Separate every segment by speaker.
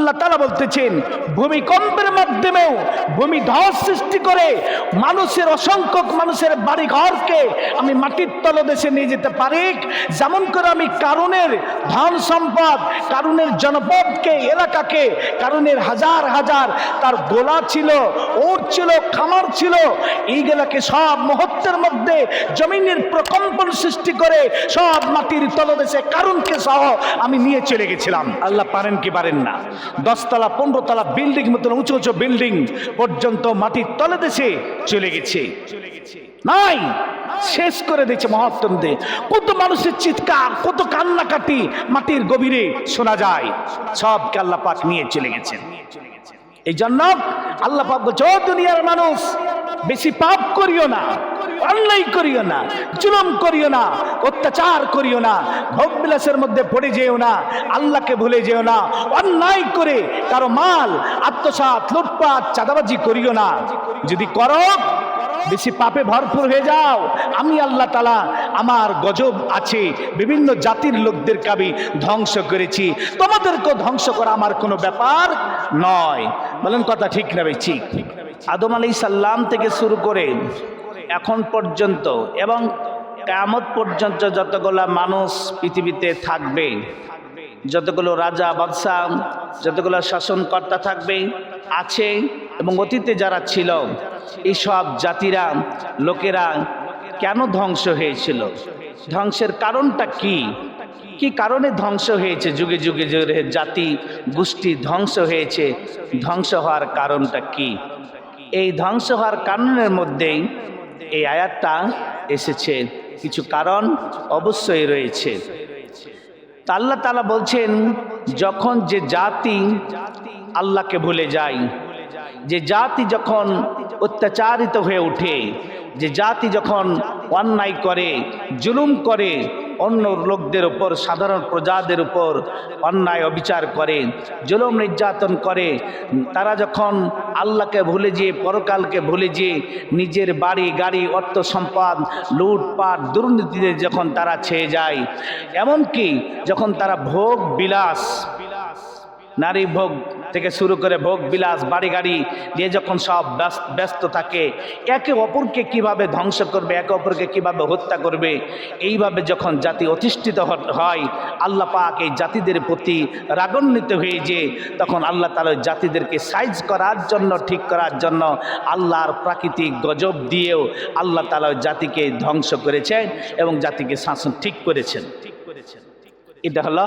Speaker 1: আল্লাহ তালা বলতেছেন, ভূমিকম্পের মাধ্যমেও ভূমি ধস সৃষ্টি করে মানুষের, অসংখ্য মানুষের বাড়ি ঘরকে আমি মাটির তলদেশে নিয়ে যেতে পারি। যেমন করে আমি কারণের ধন সম্পদ কারণের জনপদকে, এলাকাকে কারণের হাজার হাজার, তার গোলা ছিল, ওর ছিল, খামার ছিল, এইগুলাকে সব মুহূর্তের মধ্যে জমিনের প্রকম্পন সৃষ্টি করে সব মাটির তলদেশে কারণকে সহ আমি নিয়ে চলে গেছিলাম। আল্লাহ পারেন কি পারেন না? দশতলা পনেরো তলা বিল্ডিং মতন উঁচু উঁচু বিল্ডিং পর্যন্ত মাটির তলে দেশে চলে গেছে। নাই, শেষ করে দিয়েছে মহাত্মন্দে কত মানুষের চিৎকার, কত কান্নাকাটি মাটির গভীরে শোনা যায়। সব আল্লাহ পাক নিয়ে চলে গেছেন। এই জন্য আল্লাহ পাক বলছে, "ও দুনিয়ার মানুষ, বেশি পাপ করিও না। অন্যায় করিও না, জুলুম করিও না, অত্যাচার করিও না ভোগ বিলাসের মধ্যে পড়ে যেও না, আল্লাহকে ভুলে যেও না, অন্যায় করে কারও মাল, আত্মসাৎ, লুটপাট, চাঁদাবাজি করিও না। যদি করো, বেশি পাপে ভরপুর হয়ে যাও। আমি আল্লাহ তালা আমার গজব আছে, বিভিন্ন জাতির লোকদেরকে আমি ধ্বংস করেছি। তোমাদেরকেও ধ্বংস করা আমার কোনো ব্যাপার নয়। বলেন কথা ঠিক না ঠিক। আদম আলী সাল্লাম থেকে শুরু করে এখন পর্যন্ত এবং কেমত পর্যন্ত যতগুলা মানুষ পৃথিবীতে থাকবে, যতগুলো রাজা, বাদশাহ, যতগুলো শাসনকর্তা থাকবে, আছে এবং অতীতে যারা ছিল, এইসব জাতিরা, লোকেরা কেন ধ্বংস হয়েছিল? ধ্বংসের কারণটা কি? কি কারণে ধ্বংস হয়েছে? যুগে যুগে যুগে জাতি, গোষ্ঠী ধ্বংস হয়েছে। ধ্বংস হওয়ার কারণটা কি? এই ধ্বংস হওয়ার কারণের মধ্যেই এই আয়াতটা এসেছে। কিছু কারণ অবশ্যই রয়েছে। আল্লাহ তালা বলছেন, যখন যে জাতি আল্লাহকে ভুলে যায়, যে জাতি যখন অত্যাচারিত হয়ে ওঠে, যে জাতি যখন অন্যায় করে, জুলুম করে অন্য লোকদের উপর, সাধারণ প্রজাদের উপর অন্যায় অবিচার করে, জলম নির্যাতন করে। তারা যখন আল্লাহকে ভুলে যেয়ে, পরকালকে ভুলে যেয়ে নিজের বাড়ি, গাড়ি, অর্থ সম্পদ, লুটপাট, দুর্নীতিতে যখন তারা ছেয়ে যায়, এমনকি যখন তারা ভোগ বিলাস নারী ভোগ থেকে শুরু করে ভোগ, বিলাস, বাড়ি গাড়ি নিয়ে যখন সব ব্যস্ত ব্যস্ত থাকে, একে অপরকে কীভাবে ধ্বংস করবে, একে অপরকে কীভাবে হত্যা করবে, এইভাবে যখন জাতি অধিষ্ঠিত হয়, আল্লাহ পাক এই জাতিদের প্রতি রাগান্বিত হয়ে যে, তখন আল্লাহ তালা জাতিদেরকে সাইজ করার জন্য, ঠিক করার জন্য আল্লাহর প্রাকৃতিক গজব দিয়েও আল্লাহ তালা জাতিকে ধ্বংস করেছেন এবং জাতিকে শাসন ঠিক করেছেন ঠিক করেছেন। এটা হলো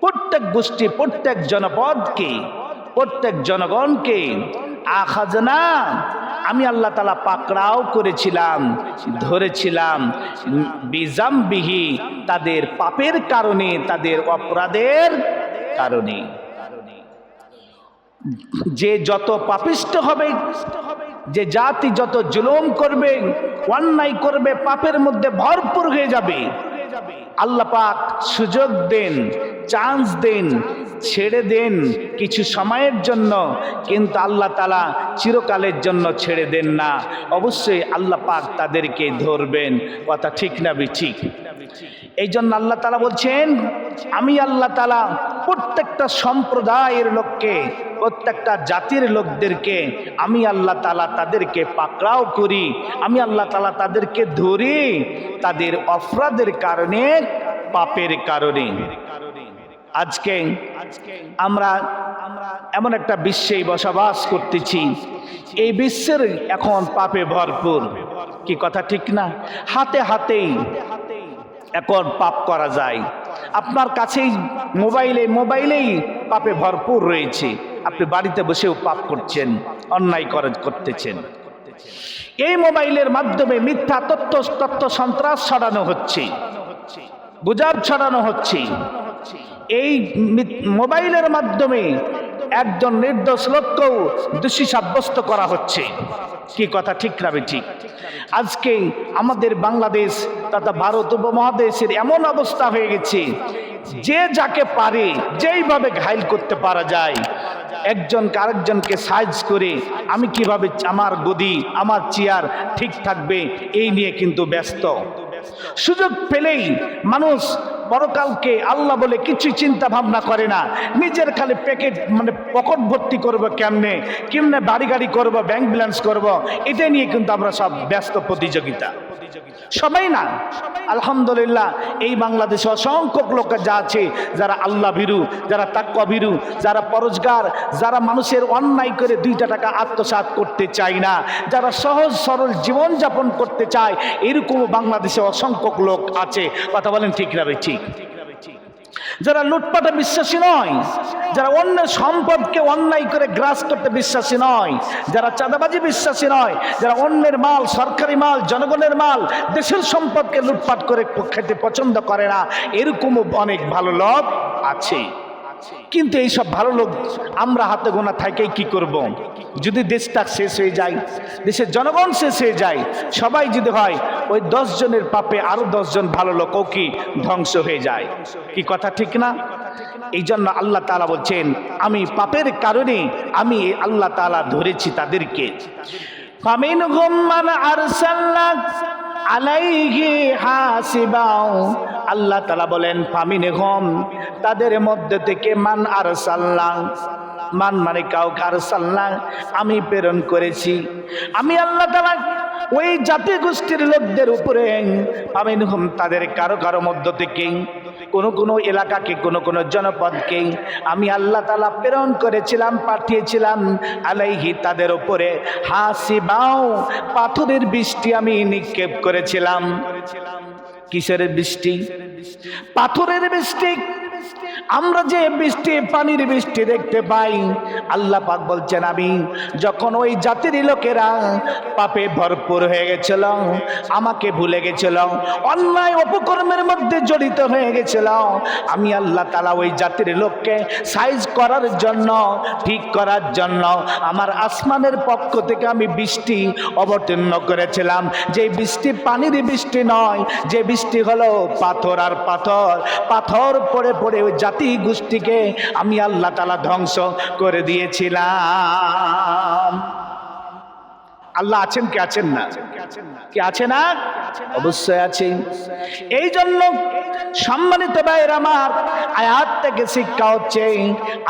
Speaker 1: প্রত্যেক গোষ্ঠী, প্রত্যেক জনপদকে, প্রত্যেক জনগণকে আখাজনা আমি আল্লাহ তালা পাকড়াও করেছিলাম, ধরেছিলাম। বিজামবিহি তাদের পাপের কারণে, তাদের অপরাধের কারণে। যে যত পাপিষ্ট হবে, যে জাতি যত জুলুম করবে, অন্যায় করবে, পাপের মধ্যে ভরপুর হয়ে যাবে, আল্লাহ পাক সুযোগ দেন চান্স দেন, ছেড়ে দেন কিছু সময়ের জন্য, কিন্তু আল্লাহ তালা চিরকালের জন্য ছেড়ে দেন না। অবশ্যই আল্লাহ পাক তাদেরকে ধরবেন। কথা ঠিক না বি ঠিক? এই জন্য আল্লাহ তালা বলছেন, আমি আল্লাহ তালা প্রত্যেকটা সম্প্রদায়ের লোককে, প্রত্যেকটা জাতির লোকদেরকে, আমি আল্লাহ তালা তাদেরকে পাকড়াও করি, আমি আল্লাহ তালা তাদেরকে ধরি, তাদের অপরাধের কারণে, পাপের কারণে। আজকে আমরা এমন একটা বিশ্বেই বসবাস করতেছি। এই বিশ্বের এখন পাপে ভরপুর। কি কথা ঠিক না? হাতে হাতেই এখন পাপ করা যায়। আপনার কাছেই মোবাইলে, মোবাইলেই পাপে ভরপুর রয়েছে। আপনি বাড়িতে বসেও পাপ করছেন, অন্যায় করে, করতেছেন। এই মোবাইলের মাধ্যমে মিথ্যা তথ্য তথ্য সন্ত্রাস ছড়ানো হচ্ছে। গুজব ছড়ানো হচ্ছে। এই মোবাইলের মাধ্যমে একজন নির্দোষ লোককেও দোষী সাব্যস্ত করা হচ্ছে। কি কথা? ঠিক রাবে ঠিক। আজকে আমাদের বাংলাদেশ তথা ভারত উপমহাদেশের এমন অবস্থা হয়ে গেছে, যে যাকে পারে যেইভাবে ঘাইল করতে পারা যায় একজন আরেকজনকে সাইজ করে আমি কীভাবে আমার গদি, আমার চেয়ার ঠিক থাকবে, এই নিয়ে কিন্তু ব্যস্ত। সুযোগ পেলেই মানুষ পরকালকে আল্লাহ বলে কিছু চিন্তা ভাবনা করে না। নিজের খালি প্যাকেট মানে পকেট ভর্তি করব কেমনে? কেমনে বাড়ি গাড়ি করব ব্যাংক ব্যালেন্স করব? এটা নিয়ে কিন্তু আমরা সব ব্যস্ত প্রতিযোগিতা। সবাই না? আলহামদুলিল্লাহ, এই বাংলাদেশে অসংখ্য লোক যা আছে, যারা আল্লাহ ভীরু, যারা তাক্কা যারা পরোজগার, যারা মানুষের অন্যায় করে দুইটা টাকা আত্মসাৎ করতে চায় না, যারা সহজ সরল জীবনযাপন করতে চায়, এরকম বাংলাদেশে অসংখ্য লোক আছে। কথা বলেন ঠিক না ভাই ঠিক যারা লুটপাটে বিশ্বাসী নয়, যারা অন্যের সম্পদকে অন্যায় করে গ্রাস করতে বিশ্বাসী নয়, যারা চাঁদাবাজি বিশ্বাসী নয়, যারা অন্যের মাল, সরকারি মাল, জনগণের মাল, দেশের সম্পদকে লুটপাট করে খেতে পছন্দ করে না, এরকমও অনেক ভালো লোক আছে কিন্তু এইসব ভালো লোক আমরা হাতে গোনা থাকেই কি করব। যদি দেশটা শেষ হয়ে যায়, দেশের জনগণ শেষ হয়ে যায়, সবাই যদি হয়, ওই জনের পাপে আরও জন ভালো লোকও কি ধ্বংস হয়ে যায়? কি কথা ঠিক না? এই জন্য আল্লাহ তালা বলছেন, আমি পাপের কারণে আমি আল্লাহ তালা ধরেছি তাদেরকে। ফামিন আরসাল্লাহ আল্লাহ তালা বলেন ফামিনে ঘম তাদের মধ্যে থেকে মান আর সাল্লাং মান মানে কাউকে আর সাল্লাং আমি প্রেরণ করেছি। আমি আল্লাহ তালা ওই জাতি গোষ্ঠীর লোকদের উপরে আমি তাদের কারও কারও মধ্য থেকে, কোনো কোনো এলাকাকে, কোনো কোনো জনপদকে আমি আল্লাহ তালা প্রেরণ করেছিলাম, পাঠিয়েছিলাম। আলাইহি তাদের উপরে হাসি বাও পাথরের বৃষ্টি আমি নিক্ষেপ করেছিলাম। কিসের বৃষ্টি? পাথরের বৃষ্টি। আমরা যে বৃষ্টি, পানির বৃষ্টি দেখতে পাই, আল্লাহ পাক বলছেন, আমি যখন ওই জাতির লোকেরা পাপে ভরপুর হয়ে গেছিল, আমাকে ভুলে গেছিল, অন্যায় অপকর্মের মধ্যে জড়িত হয়ে গেছিল, আমি আল্লাহ তালা ওই জাতির লোককে সাইজ করার জন্য, ঠিক করার জন্য, আমার আসমানের পক্ষ থেকে আমি বৃষ্টি অবতীর্ণ করেছিলাম। যে বৃষ্টি পানির বৃষ্টি নয়, যে বৃষ্টি হলো পাথর আর পাথর পাথর পড়ে পড়ে ওই জাতি গোষ্ঠীকে আমি আল্লাহ তালা ধ্বংস করে দিয়েছিলাম। আল্লাহ আছেন কে আছেন না? কে আছে না? অবশ্যই আছে। এই জন্য সম্মানিত ভাইয়ের আমার আয়াত থেকে শিক্ষা হচ্ছে,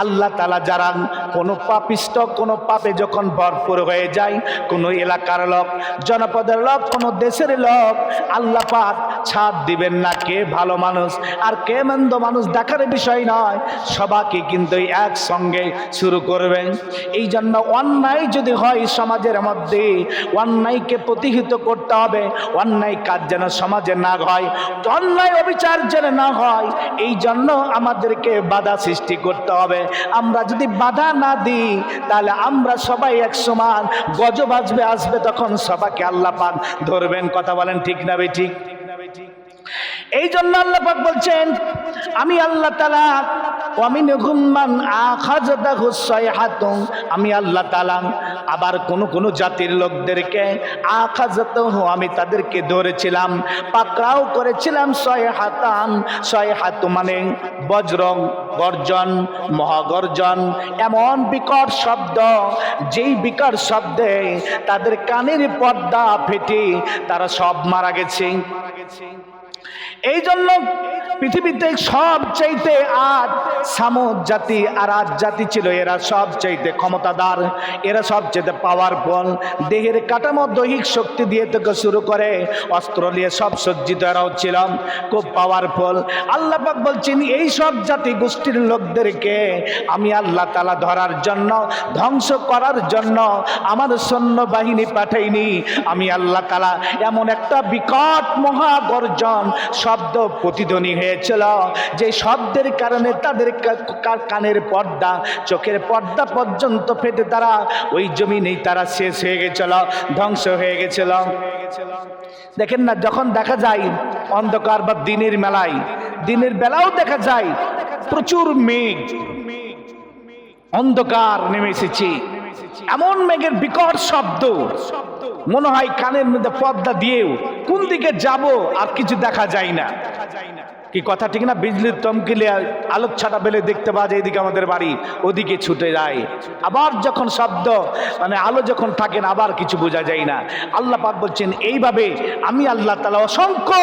Speaker 1: আল্লাহ তালা যারা কোনো পাপিষ্ট, কোনো পাপে যখন ভরপুর হয়ে যায়, কোনো এলাকার লোক, জনপদের লোক, কোনো দেশের লোক, আল্লাহ পাক ছাড় দিবেন না। কে ভালো মানুষ আর কে মন্দ মানুষ দেখার বিষয় নয় সবাকে কিন্তু একসঙ্গে শুরু করবেন। এই জন্য অন্যায় যদি হয় সমাজের মধ্যে, অন্যায়কে প্রতিহিত করতে হবে অন্যায় কাজ যেন সমাজে না হয় অন্যায় অবিচার যেন না হয়, এই জন্য আমাদেরকে বাধা সৃষ্টি করতে হবে। আমরা যদি বাধা না দিই, তাহলে আমরা সবাই এক সমান গজ বাজবে আসবে তখন সবাইকে আল্লাহ পাক ধরবেন। কথা বলেন ঠিক না বে ঠিক? এই জন্য আল্লাহ পাক বলছেন, আমি আল্লাহ তালা আমি আল্লাহ তালা আবার কোন কোন জাতির লোকদেরকে আখাজাতাহু আমি তাদেরকে ধরেছিলাম, পাকড়াও করেছিলাম ছয় হাতান ছয় হাত মানে বজ্রং, গর্জন, মহাগর্জন, এমন বিকট শব্দ, যেই বিকট শব্দে তাদের কানের পর্দা ফেটে তারা সব মারা গেছে। এই জন্য পৃথিবীতে সব চাইতে আজ সামুদ জাতি আর আজ জাতি ছিল এরা সব চাইতে ক্ষমতাদার, এরা সব চাইতে পাওয়ার পাওয়ারফুল দেহের কাঠামো, দৈহিক শক্তি দিয়ে থেকে শুরু করে অস্ত্র নিয়ে সব সজ্জিত এরাও ছিল। খুব পাওয়ারফুল আল্লাহ পাক বলছেন, এই সব জাতি গোষ্ঠীর লোকদেরকে আমি আল্লাহ তালা ধরার জন্য, ধ্বংস করার জন্য আমার সৈন্য বাহিনী পাঠাইনি। আমি আল্লাহ তালা এমন একটা বিকট মহাগর্জন শব্দ প্রতিধ্বনি হয়েছিল। যে শব্দের কারণে তাদের কানের পর্দা, চোখের পর্দা পর্যন্ত ফেটে তারা, ওই জমিনেই তারা শেষ হয়ে গেছিল, ধ্বংস হয়ে গেছিল। দেখেন না, যখন দেখা যায় অন্ধকার বা দিনের মেলায়, দিনের বেলাও দেখা যায় প্রচুর মেঘ, অন্ধকার নেমে এসেছে। এমন মেঘের বিকট শব্দ। মনে হয় কানের মধ্যে পর্দা দিয়েও কোন দিকে যাব আর কিছু দেখা যায় না। কি কথা ঠিক না? বিজলির চমকিলে আলোক ছাটা বেলে দেখতে পাওয়া যায় এদিকে আমাদের বাড়ি, ওদিকে ছুটে যায়। আবার যখন শব্দ মানে আলো যখন থাকেন আবার কিছু বোঝা যায় না। আল্লাহ পাক বলছেন, এইভাবে আমি আল্লাহ তালা অসংখ্য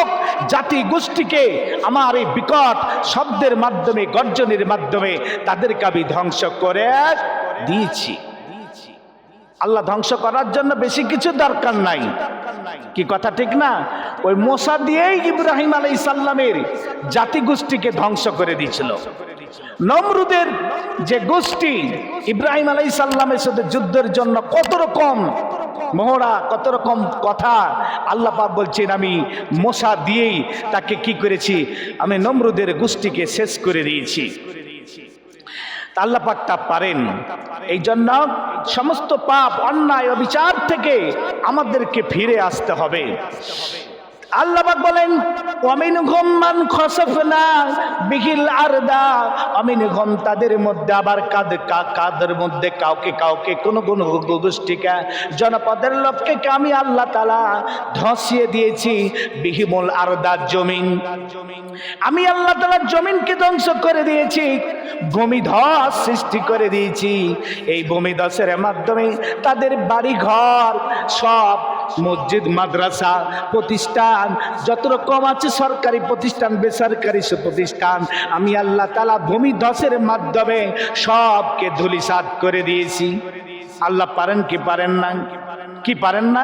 Speaker 1: জাতি গোষ্ঠীকে আমার এই বিকট শব্দের মাধ্যমে, গর্জনের মাধ্যমে তাদেরকে আমি ধ্বংস করে দিয়েছি। আল্লাহ ধ্বংস করার জন্য বেশি কিছু দরকার নাই। কি কথা ঠিক না? ওই মশা দিয়েই ইব্রাহিম আলাই জাতি গোষ্ঠীকে ধ্বংস করে দিয়েছিল। নমরুদের যে গোষ্ঠী ইব্রাহিম আলাই সাল্লামের সাথে যুদ্ধের জন্য কত রকম মহড়া কত রকম কথা আল্লাহ বলছেন, আমি মশা দিয়েই তাকে কি করেছি? আমি নমরুদের গোষ্ঠীকে শেষ করে দিয়েছি। আল্লাহ পারেন। এই জন্য সমস্ত পাপ অন্যায় অবিচার থেকে আমাদেরকে ফিরে আসতে হবে। আল্লাহ পাক বলেন অমিন ঘুম মান খসফনা বিহিল আরদা। অমিন ঘুম তাদের মধ্যে আবার কাদ কাদের মধ্যে কাউকে কাউকে, কোন কোন গোষ্ঠীকে, জনপদের লোককে আমি আল্লাহ তালা ধসিয়ে দিয়েছি। বিহিমুল আরদা, জমিন। আমি আল্লাহ তালা জমিনকে ধ্বংস করে দিয়েছি ভূমিধস সৃষ্টি করে দিয়েছি। এই ভূমিধসের মাধ্যমে তাদের বাড়ি ঘর সব মসজিদ, মাদ্রাসা প্রতিষ্ঠান, যত রকম আছে সরকারি প্রতিষ্ঠান, বেসরকারি প্রতিষ্ঠান, আমি আল্লাহ তালা ভূমি ধসের মাধ্যমে সবকে ধুলিসাত করে দিয়েছি। আল্লাহ পারেন কি পারেন না? কি পারেন না?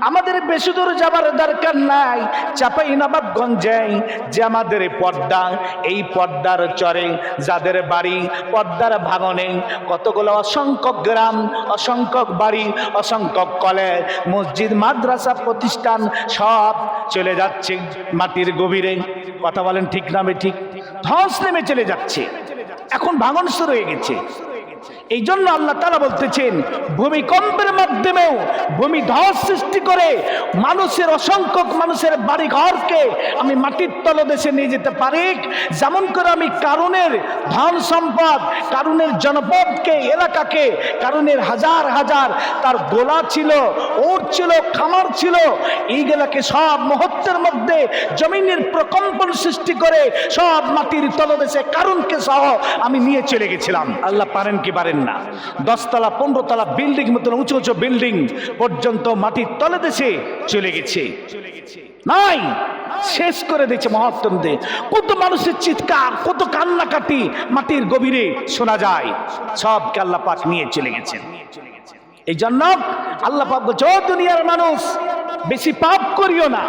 Speaker 1: আমাদের বেশি দূর যাবার দরকার নাই। চাপাই নবাবগঞ্জে, যে আমাদের পর্দা, এই পর্দার চরে যাদের বাড়ি, পর্দার ভাঙনে কতগুলো অসংখ্য গ্রাম, অসংখ্য বাড়ি, অসংখ্য কলেজ, মসজিদ, মাদ্রাসা প্রতিষ্ঠান সব চলে যাচ্ছে মাটির গভীরে। কথা বলেন ঠিক নামে ঠিক? ধস নেমে চলে যাচ্ছে। এখন ভাঙন শুরু হয়ে গেছে। এই জন্য আল্লাহ তারা বলতেছেন, ভূমিকম্পের মাধ্যমেও ভূমি ধস সৃষ্টি করে মানুষের, অসংখ্য মানুষের বাড়ি ঘরকে আমি মাটির তলদেশে নিয়ে যেতে পারি। যেমন করে আমি কারণের ধন সম্পদ কারণের জনপদকে, এলাকাকে কারণের হাজার হাজার, তার গোলা ছিল, ওর ছিল, খামার ছিল, এইগুলাকে সব মুহূর্তের মধ্যে জমিনের প্রকম্পন সৃষ্টি করে সব মাটির তলদেশে কারণকে সহ আমি নিয়ে চলে গেছিলাম। আল্লাহ পারেন কি পারেন না। দশতলা পনেরো তলা বিল্ডিং মতন উঁচু উঁচু বিল্ডিং পর্যন্ত মাটির তলদেশে চলে গেছে। নাই, শেষ করে দিয়েছে মহাত্মদে কত মানুষের চিৎকার, কত কান্নাকাটি মাটির গভীরে শোনা যায়। সবকে আল্লাহ পাক নিয়ে চলে গেছেন। এই জন্য আল্লাহ পাক বলছে, ও দুনিয়ার মানুষ, বেশি পাপ করিও না।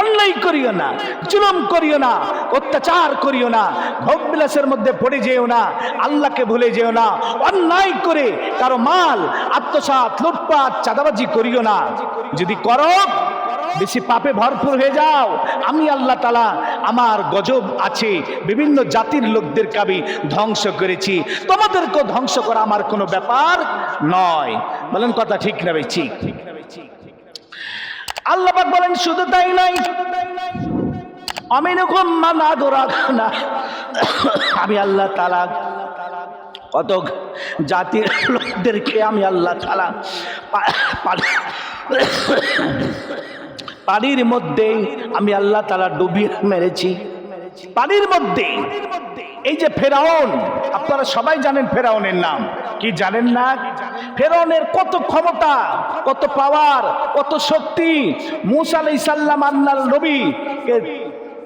Speaker 1: অন্যায় করিও না, জুলুম করিও না, অত্যাচার করিও না ভোগবিলাসের মধ্যে পড়ে যেও না, আল্লাহকে ভুলে যেও না, অন্যায় করে কারও মাল, আত্মসাৎ, লুটপাট, চাঁদাবাজি করিও না। যদি করো, বেশি পাপে ভরপুর হয়ে যাও। আমি আল্লাহ তালা আমার গজব আছে, বিভিন্ন জাতির লোকদেরকে আমি ধ্বংস করেছি। তোমাদেরকেও ধ্বংস করা আমার কোনো ব্যাপার নয়। বলেন কথা ঠিক না ঠিক। আল্লাহ পাক বলেন, শুধু তাই নাই আমি এরকম মানা না আমি আল্লাহ তালা কত জাতির লোকদেরকে আমি আল্লাহ তালা পানির মধ্যে আমি আল্লাহ তালা ডুবিয়ে মেরেছি। পানির মধ্যে এই যে ফেরাউন, আপনারা সবাই জানেন ফেরাউনের নাম। কি জানেন না? ফেরাউনের কত ক্ষমতা, কত পাওয়ার কত শক্তি, মুসা আলাই সাল্লাম আল্লাহ নবী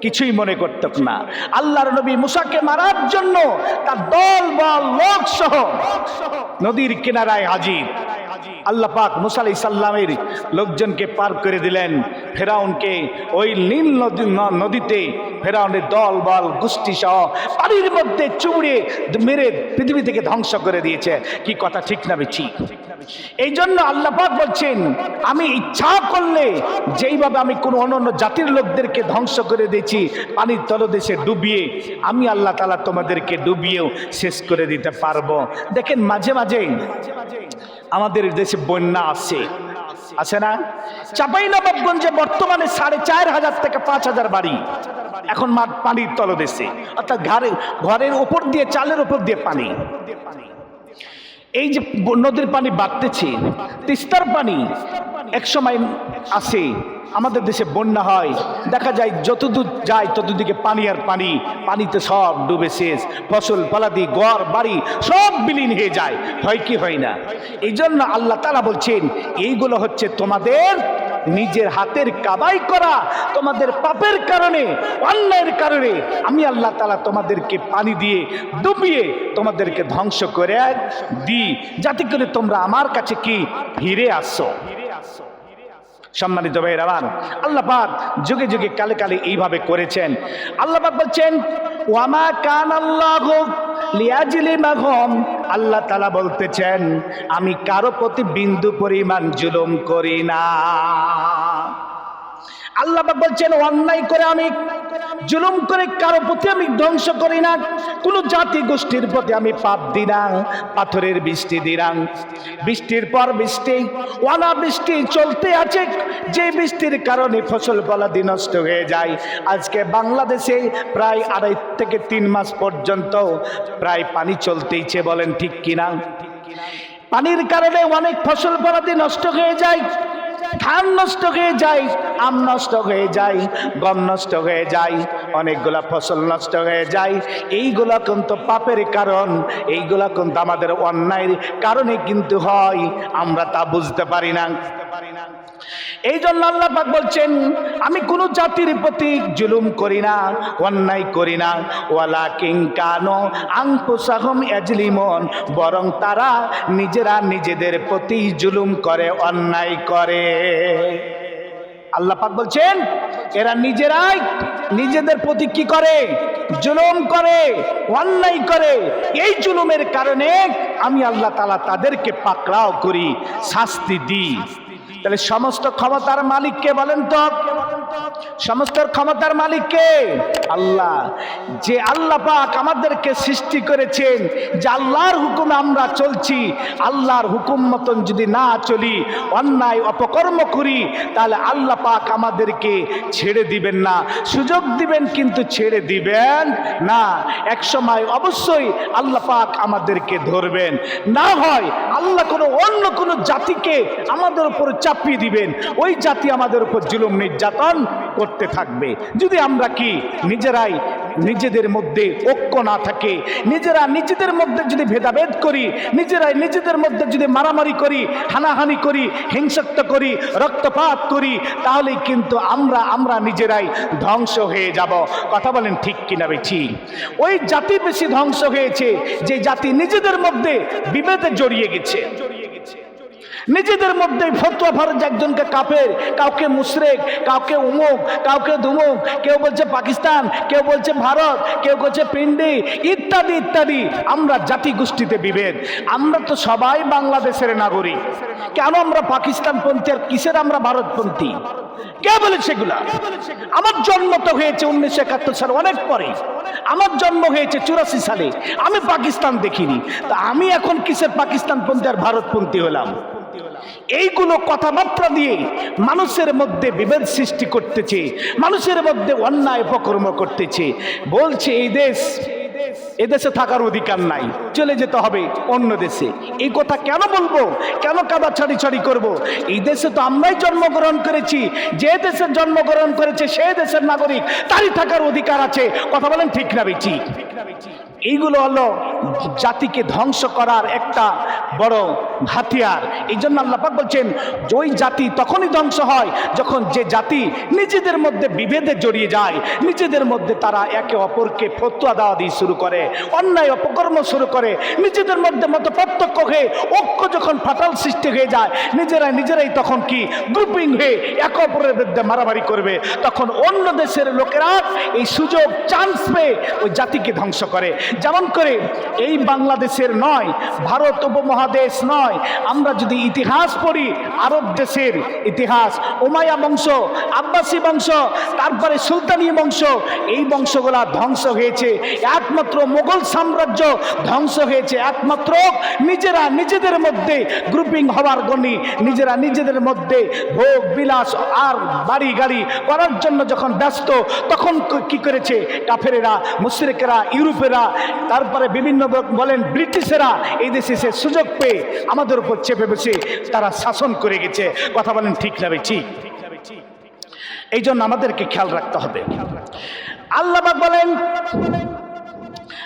Speaker 1: কিছুই মনে করত না। আল্লাহর নবী মুসাকে মারার জন্য তার দল, বল, লোক সহ নদীর কিনারায় হাজির। আল্লাহ পাক মুসা সাল্লামের লোকজনকে পার করে দিলেন। ফেরাউনকে ওই নীল নদী নদীতে ফেরাউনের দল, বল, গোষ্ঠী সহ পানির মধ্যে চুবড়ে মেরে পৃথিবী থেকে ধ্বংস করে দিয়েছে। কি কথা? ঠিক না বেছি এই জন্য আল্লাহ পাক বলছেন, আমি ইচ্ছা করলে যেইভাবে আমি কোনো অন্য জাতির লোকদেরকে ধ্বংস করে দিয়েছি, পানির তলদেশে ডুবিয়ে আমি আল্লাহ তালা তোমাদেরকে ডুবিয়েও শেষ করে দিতে পারব। দেখেন মাঝে মাঝে আমাদের দেশে বন্যা আছে। আছে না? চাপাই নবাবগঞ্জে বর্তমানে সাড়ে চার হাজার থেকে পাঁচ হাজার বাড়ি। এখন পানির তলদেশে। অর্থাৎ ঘরে ঘরের ওপর দিয়ে, চালের ওপর দিয়ে পানি। এই যে নদীর পানি বাড়তেছে, তিস্তার পানি এক সময় আসে আমাদের দেশে বন্যা হয়। দেখা যায় যতদূর যায় ততদিকে পানি আর পানি। পানিতে সব ডুবে শেষ। ফসল ফলাদি ঘর, বাড়ি সব বিলীন হয়ে যায়। হয় কি হয় না? এই জন্য আল্লাহ তালা বলছেন, এইগুলো হচ্ছে তোমাদের নিজের হাতের কাবাই করা। তোমাদের পাপের কারণে, অন্যায়ের কারণে আমি আল্লাহ তালা তোমাদেরকে পানি দিয়ে ডুবিয়ে তোমাদেরকে ধ্বংস করে দিই। যাতে করে তোমরা আমার কাছে কি ফিরে আসো ফিরে আসো? সম্মানিত ভাইয়ের আল্লাহ পাক যুগে যুগে কালে কালে এইভাবে করেছেন। আল্লাহ পাক বলছেন ওয়ামা কান আল্লাহ লিয়াজলিমাহুম। আল্লাহ তালা বলতেছেন, আমি কারও প্রতি বিন্দু পরিমাণ জুলুম করি না। আল্লাহ বলছেন, অন্যায় করে আমি, জুলুম করে কারও প্রতি আমি ধ্বংস করি না। কোনো জাতি গোষ্ঠীর প্রতি আমি পাপ দিলাম পাথরের বৃষ্টি দিলাম বৃষ্টির পর বৃষ্টি ওয়ানা বৃষ্টি চলতে আছে। যে বৃষ্টির কারণে ফসল ফলাদি নষ্ট হয়ে যায়। আজকে বাংলাদেশে প্রায় আড়াই থেকে তিন মাস পর্যন্ত প্রায় পানি চলতেইছে বলেন ঠিক কিনা? পানির কারণে অনেক ফসল ফলাদি নষ্ট হয়ে যায়। ধান নষ্ট হয়ে যায়, আম নষ্ট হয়ে যায়, গম নষ্ট হয়ে যায়, অনেকগুলা ফসল নষ্ট হয়ে যায়। এইগুলা কিন্তু পাপের কারণ, এইগুলা কিন্তু আমাদের অন্যায়ের কারণে কিন্তু হয়। আমরা তা বুঝতে পারি না। এই জন্য আল্লাহ পাক বলছেন, আমি কোন জাতির প্রতি জুলুম করি না, অন্যায় করি না। ওয়ালা কিং কানো আংপুসাহম এজলিমন বরং তারা নিজেরা নিজেদের প্রতি জুলুম করে, অন্যায় করে। আল্লাহ পাক বলছেন, এরা নিজেরাই নিজেদের প্রতি কি করে? জুলুম করে, অন্যায় করে। এই জুলুমের কারণে আমি আল্লাহ তালা তাদেরকে পাকড়াও করি, শাস্তি দিই। তাহলে সমস্ত ক্ষমতার মালিককে বলেন তো। সমস্ত ক্ষমতার মালিককে আল্লাহ। যে আল্লাহ পাক আমাদেরকে সৃষ্টি করেছেন, যে আল্লাহর হুকুমে আমরা চলছি, আল্লাহর হুকুম মতন যদি না চলি, অন্যায়, অপকর্ম করি, তাহলে আল্লাহ পাক আমাদেরকে ছেড়ে দিবেন না। সুযোগ দিবেন, কিন্তু ছেড়ে দিবেন না। এক সময় অবশ্যই আল্লাহ পাক আমাদেরকে ধরবেন। না হয় আল্লাহ কোনো অন্য কোনো জাতিকে আমাদের উপর চাপিয়ে দিবেন। ওই জাতি আমাদের উপর জুলুম, নির্যাতন করতে থাকবে। যদি আমরা কি নিজেরাই নিজেদের মধ্যে ঐক্য না থাকে, নিজেরা নিজেদের মধ্যে যদি ভেদাভেদ করি, নিজেরাই নিজেদের মধ্যে যদি মারামারি করি, হানাহানি করি, হিংসাত্ব করি, রক্তপাত করি, তাহলে কিন্তু আমরা আমরা নিজেরাই ধ্বংস হয়ে যাব। কথা বলেন ঠিক কিনা বেছি ওই জাতি বেশি ধ্বংস হয়েছে যে জাতি নিজেদের মধ্যে বিভেদে জড়িয়ে গেছে। নিজেদের মধ্যে ফতুয়া ফরজ একজনকে কাপের কাউকে মুশরেক, কাউকে উমুক, কাউকে ধুমুক কেউ বলছে পাকিস্তান, কেউ বলছে ভারত, কেউ বলছে পিন্ডি, ইত্যাদি ইত্যাদি। আমরা জাতি গোষ্ঠীতে বিভেদ। আমরা তো সবাই বাংলাদেশের নাগরিক। কেন আমরা পাকিস্তানপন্থী আর কিসের আমরা ভারতপন্থী? কে বলে সেগুলা? আমার জন্ম তো হয়েছে উনিশশো একাত্তর সালে, অনেক পরে আমার জন্ম হয়েছে চুরাশি সালে। আমি পাকিস্তান দেখিনি। তা আমি এখন কিসের পাকিস্তানপন্থী আর ভারতপন্থী হলাম? এইগুলো কথাবার্তা দিয়ে মানুষের মধ্যে বিভেদ সৃষ্টি করতেছে, মানুষের মধ্যে অন্যায় উপকর্ম করতেছে। বলছে এই দেশ এদেশে থাকার অধিকার নাই। চলে যেতে হবে অন্য দেশে। এই কথা কেন বলব? কেন কাদা ছাড়ি ছাড়ি করব। এই দেশে তো আমরাই জন্মগ্রহণ করেছি। যে দেশে জন্মগ্রহণ করেছে সে দেশের নাগরিক, তারই থাকার অধিকার আছে। কথা বলেন ঠিক না বেচি? এইগুলো হলো জাতিকে ধ্বংস করার একটা বড় হাতিয়ার। এই জন্য আল্লাপাক বলছেন, ওই জাতি তখনই ধ্বংস হয় যখন যে জাতি নিজেদের মধ্যে বিভেদে জড়িয়ে যায়। নিজেদের মধ্যে তারা একে অপরকে ফতুয়া দেওয়া দিয়ে শুরু করে, অন্যায় অপকর্ম শুরু করে, নিজেদের মধ্যে মতো প্রত্যক্ষ হয়ে ঐক্য যখন ফাটাল সৃষ্টি হয়ে যায় নিজেরাই নিজেরাই তখন কি? গ্রুপিং হয়ে একে অপরের বিরুদ্ধে মারামারি করবে। তখন অন্য দেশের লোকেরা এই সুযোগ চান্স পেয়ে ওই জাতিকে ধ্বংস করে। যেমন করে এই বাংলাদেশের নয়, ভারত উপমহাদেশ নয়, আমরা যদি ইতিহাস পড়ি, আরব দেশের ইতিহাস ওমায়া বংশ, আব্বাসী বংশ, তারপরে সুলতানি বংশ, এই বংশগুলা ধ্বংস হয়েছে। একমাত্র মোগল সাম্রাজ্য ধ্বংস হয়েছে। একমাত্র নিজেরা নিজেদের মধ্যে গ্রুপিং হওয়ার গণি। নিজেরা নিজেদের মধ্যে ভোগ, বিলাস আর বাড়ি গাড়ি করার জন্য যখন ব্যস্ত, তখন কি করেছে? কাফেরেরা, মুশরিকেরা, ইউরোপেরা, তারপরে বিভিন্ন বলেন ব্রিটিশেরা এই দেশে সে সুযোগ পেয়ে আমাদের উপর চেপে বসে তারা শাসন করে গেছে। কথা বলেন ঠিক না ঠিক? এই জন্য আমাদেরকে খেয়াল রাখতে হবে। আল্লাহ বলেন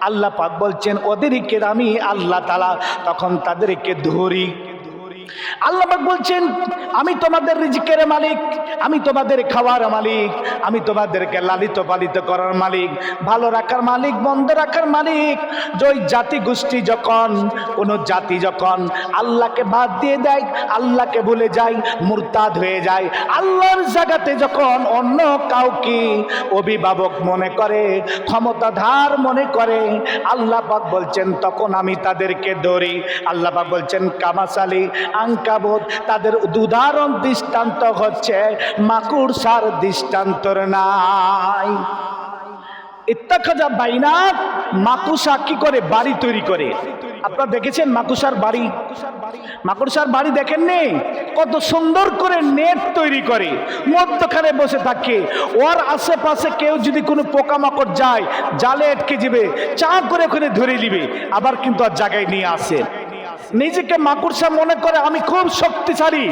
Speaker 1: আল্লাহ পাক বলছেন ওদেরকে আমি আল্লাহ তালা তখন তাদেরকে ধরি। আল্লাহ পাক বলছেন, আমি তোমাদের রিজিকের মালিক, আমি তোমাদের খাওয়ার মালিক, আমি তোমাদেরকে লালিত পালিত করার মালিক, ভালো রাখার মালিক বন্ধ রাখার মালিক। ওই জাতি গোষ্ঠী যখন, কোনো জাতি যখন আল্লাহকে বাদ দিয়ে দেয়, আল্লাহকে ভুলে যায়, মুরতাদ হয়ে যায়। আল্লাহর জায়গাতে যখন অন্য কাউকে অভিভাবক মনে করে, ক্ষমতাধার মনে করে আল্লাহ পাক বলছেন, তখন আমি তাদেরকে ধরি। আল্লাহ পাক বলছেন, কামাসালি আঙ্কাবোধ তাদের উদাহরণ দৃষ্টান্ত হচ্ছে, মাকুর সার দৃষ্টান্তর নাই। ইত্তাখাজা বাইনাত, মাকুসা কি করে বাড়ি তৈরি করে? আপনারা দেখেছেন মাকুসার বাড়ি? মাকুসার বাড়ি দেখেননি? কত সুন্দর করে নেট তৈরি করে, মধ্যখানে বসে থাকে। ওর আশেপাশে কেউ যদি কোনো পোকামাকড় যায়, জালে আটকে যাবে চা করে ওখানে ধরে নিবে, আবার কিন্তু আর জায়গায় নিয়ে আসে। নিজেকে মাকুরসা মনে করে আমি খুব শক্তিশালী।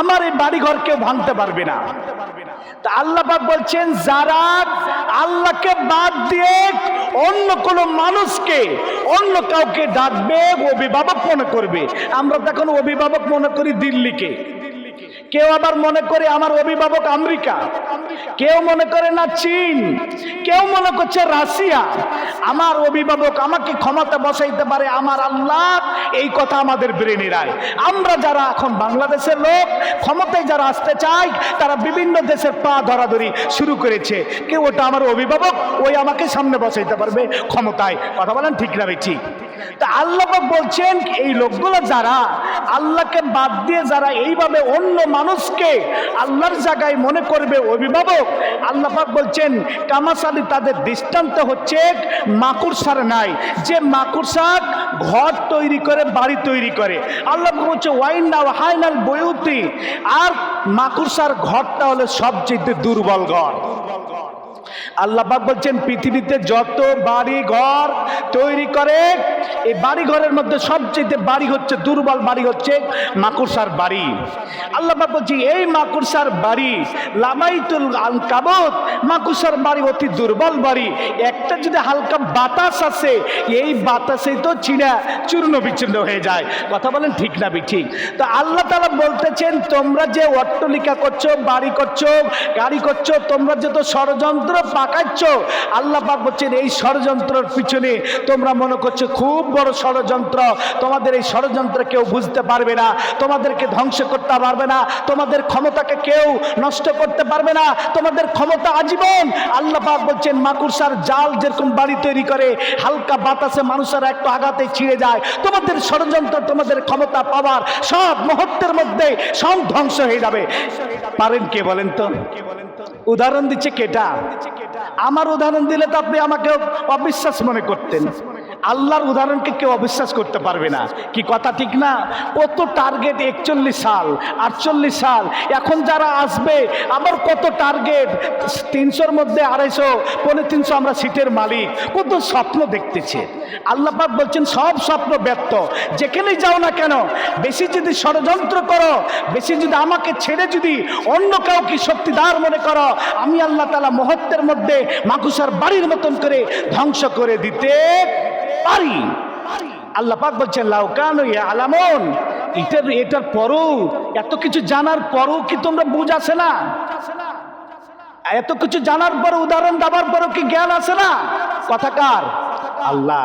Speaker 1: আমার এই বাড়ি ঘর কেউ ভাঙতে পারবে না। তা আল্লাহ বলছেন, যারা আল্লাহকে বাদ দিয়ে অন্য কোনো মানুষকে, অন্য কাউকে ডাকবে অভিভাবক মনে করবে। আমরা তো এখন অভিভাবক মনে করি দিল্লিকে। কেউ আবার মনে করে আমার অভিভাবক আমেরিকা। কেউ মনে করে না চীন। কেউ মনে করছে রাশিয়া। আমার অভিভাবক আমাকে ক্ষমতা বসাইতে পারে, আমার আল্লাহ এই কথা আমাদের ব্রেনে রায় আমরা যারা এখন বাংলাদেশের লোক, ক্ষমতায় যারা আসতে চায় তারা বিভিন্ন দেশের পা ধরাধরি শুরু করেছে। কেউ ওটা আমার অভিভাবক, ওই আমাকে সামনে বসাইতে পারবে ক্ষমতায়। কথা বলেন ঠিক না ঠিক? তা বলছেন, এই লোকগুলো যারা আল্লাহকে বাদ দিয়ে যারা এইভাবে অন্য মানুষকে আল্লাহর জায়গায় মনে করবে অভিভাবক, আল্লাহ পাক বলছেন, কামাসালি তাদের দৃষ্টান্ত হচ্ছে মাকুরসার নাই। যে মাকুরসাক ঘর তৈরি করে, বাড়ি তৈরি করে। আল্লাহ বলছে, ওয়াইনা হাইনাল বয়ুতি। আর মাকুরসার ঘরটা হলো সবচেয়ে দুর্বল ঘর। আল্লাহ পাক বলছেন, পৃথিবীতে যত বাড়ি ঘর তৈরি করে, এই বাড়ি ঘরের মধ্যে সবচেয়ে বাড়ি হচ্ছে, দুর্বল বাড়ি হচ্ছে মাকুরসার বাড়ি। আল্লাহ পাক বলছি, এই মাকুরসার বাড়ি, লামাইতুল আনকাবত মাকুরসার বাড়ি অতি দুর্বল বাড়ি। একটা যদি হালকা বাতাস আসে, এই বাতাসে তো ছিঁড়া চূর্ণ বিচ্ছিন্ন হয়ে যায়। কথা বলেন ঠিক না ঠিক। তো আল্লাহ তালা বলতেছেন, তোমরা যে অট্টলিকা করছ, বাড়ি করছ, গাড়ি করছ, তোমরা যে তো ষড়যন্ত্র পাকাচ্ছ আল্লাহ পাক বলছেন, এই ষড়যন্ত্রের পিছনে তোমরা মনে করছ খুব বড় ষড়যন্ত্র। তোমাদের এই ষড়যন্ত্র কেউ বুঝতে পারবে না, তোমাদেরকে ধ্বংস করতে পারবে না, তোমাদের ক্ষমতাকে কেউ নষ্ট করতে পারবে না, তোমাদের ক্ষমতা আজীবন। আল্লাহ পাক বলছেন মাকুরসার জাল যেরকম বাড়ি তৈরি করে, হালকা বাতাসে মানুষের একটু আঘাতে ছিঁড়ে যায়, তোমাদের ষড়যন্ত্র, তোমাদের ক্ষমতা পাওয়ার সব মুহূর্তের মধ্যে সব ধ্বংস হয়ে যাবে। পারেন কে বলেন তো? উদাহরণ দিচ্ছে কেটা? আমার উদাহরণ দিলে তো আপনি আমাকে অবিশ্বাস মনে করতেন। আল্লাহর উদাহরণকে কেউ অবিশ্বাস করতে পারবে না। কি কথা ঠিক না? কত টার্গেট একচল্লিশ সাল, আটচল্লিশ সাল। এখন যারা আসবে, আবার কত টার্গেট তিনশোর মধ্যে আড়াইশো, পৌনে তিনশো আমরা সিটের মালিক। কত স্বপ্ন দেখতেছে। আল্লাহ পাক বলছেন, সব স্বপ্ন ব্যর্থ। যেখানেই যাও না কেন, বেশি যদি ষড়যন্ত্র করো, বেশি যদি আমাকে ছেড়ে যদি অন্য কাউকে শক্তিদার মনে করো, আমি আল্লাহ তালা মুহূর্তের মধ্যে মাকুসার বাড়ির মতন করে ধ্বংস করে দিতে পারি। আল্লাহ পাক বলছেন লাউকান আলামন এটার এটার পরও এত কিছু জানার পরও কি তোমরা বুঝ আছে না? এত কিছু জানার পর উদাহরণ দেওয়ার পরও কি জ্ঞান আছে না? কথাকার আল্লাহ